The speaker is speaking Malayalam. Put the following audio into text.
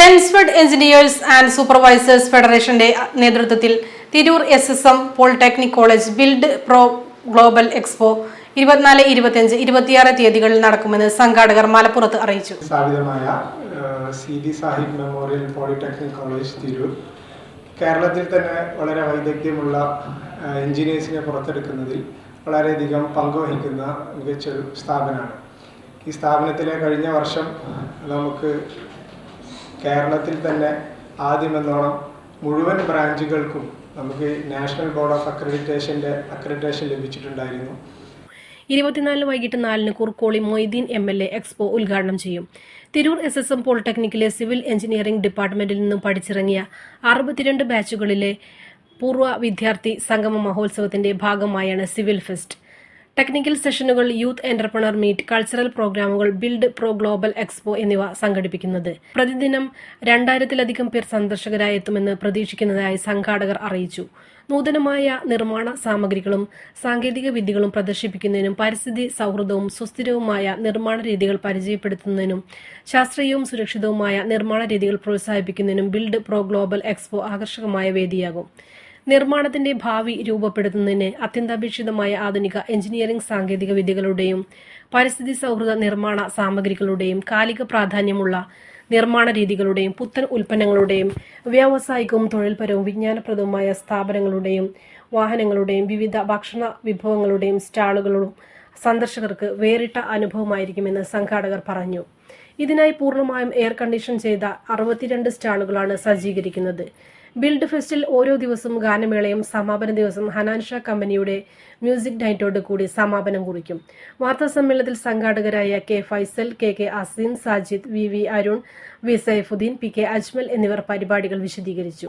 ലെൻസ്ഫെഡ് എഞ്ചിനീയേഴ്സ് ആൻഡ് സൂപ്പർവൈസേഴ്സ് ഫെഡറേഷന്റെ നേതൃത്വത്തിൽ Tirur S S M polytechnic college build pro global expo ഇരുപത്തിനാല് ഇരുപത്തിയഞ്ച് ഇരുപത്തിയാറ് തീയതികളിൽ നടക്കുമെന്ന് സംഘാടകർ മലപ്പുറത്ത് അറിയിച്ചു. Sahib memorial polytechnic college Tirur. കേരളത്തിൽ തന്നെ വളരെ വൈദഗ്ധ്യമുള്ള എഞ്ചിനീയേഴ്സിനെ പുറത്തെടുക്കുന്നതിൽ വളരെയധികം പങ്കുവഹിക്കുന്ന മികച്ചൊരു സ്ഥാപനമാണ്. ഈ സ്ഥാപനത്തിലെ കഴിഞ്ഞ വർഷം നമുക്ക് കേരളത്തിൽ തന്നെ ആദ്യമെന്നോണം മുഴുവൻ ബ്രാഞ്ചുകൾക്കും നമുക്ക് നാഷണൽ ബോർഡ് ഓഫ് അക്രഡിറ്റേഷന്റെ അക്രഡിറ്റേഷൻ ലഭിച്ചിട്ടുണ്ടായിരുന്നു. ഇരുപത്തിനാലിന് വൈകിട്ട് നാലിന് Kurukkoli Moideen M L A expo ഉദ്ഘാടനം ചെയ്യും. തിരൂർ എസ് എസ് എം പോളിടെക്നിക്കിലെ സിവിൽ എഞ്ചിനീയറിംഗ് ഡിപ്പാർട്ട്മെന്റിൽ നിന്നും പഠിച്ചിറങ്ങിയ അറുപത്തിരണ്ട് ബാച്ചുകളിലെ പൂർവ വിദ്യാർത്ഥി സംഗമ മഹോത്സവത്തിന്റെ ഭാഗമായാണ് സിവിൽ ഫെസ്റ്റ്. ടെക്നിക്കൽ സെഷനുകൾ യൂത്ത് എന്റർപ്രണർ മീറ്റ് കൾച്ചറൽ പ്രോഗ്രാമുകൾ ബിൽഡ് പ്രോ ഗ്ലോബൽ എക്സ്പോ എന്നിവ സംഘടിപ്പിക്കുന്നത്. പ്രതിദിനം രണ്ടായിരത്തിലധികം പേർ സന്ദർശകരായി എത്തുമെന്ന് പ്രതീക്ഷിക്കുന്നതായി സംഘാടകർ അറിയിച്ചു. നൂതനമായ നിർമ്മാണ സാമഗ്രികളും സാങ്കേതിക വിദ്യകളും പ്രദർശിപ്പിക്കുന്നതിനും പരിസ്ഥിതി സൗഹൃദവും സുസ്ഥിരവുമായ നിർമ്മാണ രീതികൾ പരിചയപ്പെടുത്തുന്നതിനും ശാസ്ത്രീയവും സുരക്ഷിതവുമായ നിർമ്മാണ രീതികൾ പ്രോത്സാഹിപ്പിക്കുന്നതിനും ബിൽഡ് പ്രോ ഗ്ലോബൽ എക്സ്പോ ആകർഷകമായ വേദിയാകും. നിർമ്മാണത്തിന്റെ ഭാവി രൂപപ്പെടുത്തുന്നതിന് അത്യന്താപേക്ഷിതമായ ആധുനിക എഞ്ചിനീയറിംഗ് സാങ്കേതിക വിദ്യകളുടെയും പരിസ്ഥിതി സൗഹൃദ നിർമ്മാണ സാമഗ്രികളുടെയും കാലിക പ്രാധാന്യമുള്ള നിർമ്മാണ രീതികളുടെയും പുത്തൻ ഉൽപ്പന്നങ്ങളുടെയും വ്യാവസായികവും തൊഴിൽപരവും വിജ്ഞാനപ്രദവുമായ സ്ഥാപനങ്ങളുടെയും വാഹനങ്ങളുടെയും വിവിധ ഭക്ഷണ വിഭവങ്ങളുടെയും സ്റ്റാളുകളും സന്ദർശകർക്ക് വേറിട്ട അനുഭവമായിരിക്കുമെന്ന് സംഘാടകർ പറഞ്ഞു. ഇതിനായി പൂർണമായും എയർ കണ്ടീഷൻ ചെയ്ത അറുപത്തിരണ്ട് സ്റ്റാളുകളാണ് സജ്ജീകരിക്കുന്നത്. ബിൽഡ് ഫെസ്റ്റിൽ ഓരോ ദിവസവും ഗാനമേളയും സമാപന ദിവസം ഹനാൻഷ കമ്പനിയുടെ മ്യൂസിക് നൈറ്റോട് കൂടി സമാപനം കുറിക്കും. വാർത്താ സമ്മേളനത്തിൽ സംഘാടകരായ K Faisal K K Azeem Sajid V V Arun V Saifuddin P K Ajmal എന്നിവർ പരിപാടികൾ വിശദീകരിച്ചു.